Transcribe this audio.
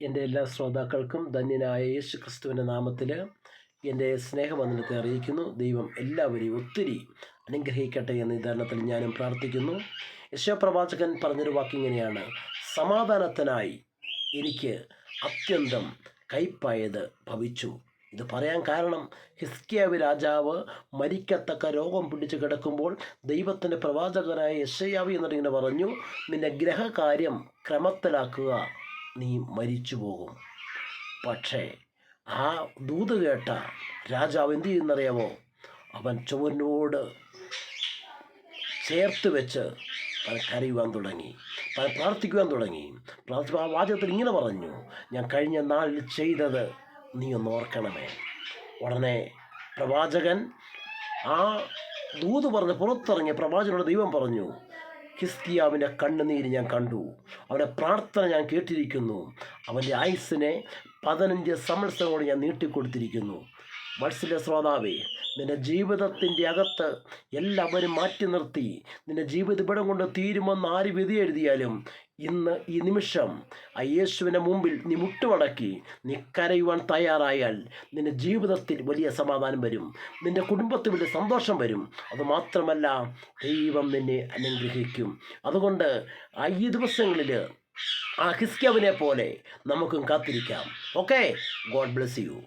എന്റെ എല്ലാ ശ്രോതാക്കൾക്കും ധന്യനായ യേശു ക്രിസ്തുവിന്റെ നാമത്തിൽ എന്റെ സ്നേഹവന്ദനത്തെ അറിയിക്കുന്നു. ദൈവം എല്ലാവരെയും ഒത്തിരി അനുഗ്രഹിക്കട്ടെ എന്ന ഉദാഹരണത്തിൽ ഞാനും പ്രാർത്ഥിക്കുന്നു. യശോപ്രവാചകൻ പറഞ്ഞൊരു വാക്കിങ്ങനെയാണ് സമാധാനത്തിനായി എനിക്ക് അത്യന്തം കൈപ്പായത് ഭവിച്ചു. ഇത് പറയാൻ കാരണം ഹിസ്കിയാവ് രാജാവ് മരിക്കത്തക്ക രോഗം പിടിച്ചു കിടക്കുമ്പോൾ ദൈവത്തിന്റെ പ്രവാചകനായ യശയാവി എന്നിങ്ങനെ പറഞ്ഞു നിന്റെ ഗ്രഹകാര്യം ക്രമത്തിലാക്കുക നീ മരിച്ചു പോകും. പക്ഷേ ആ ദൂത് കേട്ട രാജാവ് എന്തു ചെയ്യുന്നറിയാമോ? അവൻ ചുവനോട് ചേർത്ത് വെച്ച് അവൻ കരയുവാൻ തുടങ്ങി. അവൻ പ്രാർത്ഥിക്കുവാൻ തുടങ്ങി. പ്രാർത്ഥി ആ വാചകത്തിൽ ഇങ്ങനെ പറഞ്ഞു ഞാൻ കഴിഞ്ഞ നാളിൽ ചെയ്തത് നീ ഒന്ന് ഓർക്കണമേ. ഉടനെ പ്രവാചകൻ ആ ദൂത് പറഞ്ഞ് പുറത്തിറങ്ങിയ പ്രവാചകനോട് ദൈവം പറഞ്ഞു ഹിസ്കിയാവിന്റെ കണ്ണുനീര് ഞാൻ കണ്ടു. അവന്റെ പ്രാർത്ഥന ഞാൻ കേട്ടിരിക്കുന്നു. അവന്റെ ആയുസ്സിനെ പതിനഞ്ച് സംവത്സരങ്ങളോട് ഞാൻ നീട്ടിക്കൊടുത്തിരിക്കുന്നു. വത്സല ശ്രോതാവേ നിന്റെ ജീവിതത്തിന്റെ അകത്ത് എല്ലാവരും മാറ്റി നിർത്തി. നിന്റെ ജീവിത ഇവിടം കൊണ്ട് തീരുമെന്ന് ആര് വിധി എഴുതിയാലും ഇന്ന് ഈ നിമിഷം ആ യേശുവിന്റെ മുമ്പിൽ നീ മുട്ടുമടക്കി നീ കരയുവാൻ തയ്യാറായാൽ നിന്റെ ജീവിതത്തിൽ വലിയ സമാധാനം വരും. നിന്റെ കുടുംബത്തിൽ വലിയ സന്തോഷം വരും. അതുമാത്രമല്ല ദൈവം നിന്നെ അനുഗ്രഹിക്കും. അതുകൊണ്ട് ഈ ദിവസങ്ങളിൽ ആ ഹിസ്ക്യാവിനെ പോലെ നമുക്കും കാത്തിരിക്കാം. ഓക്കെ? God bless you.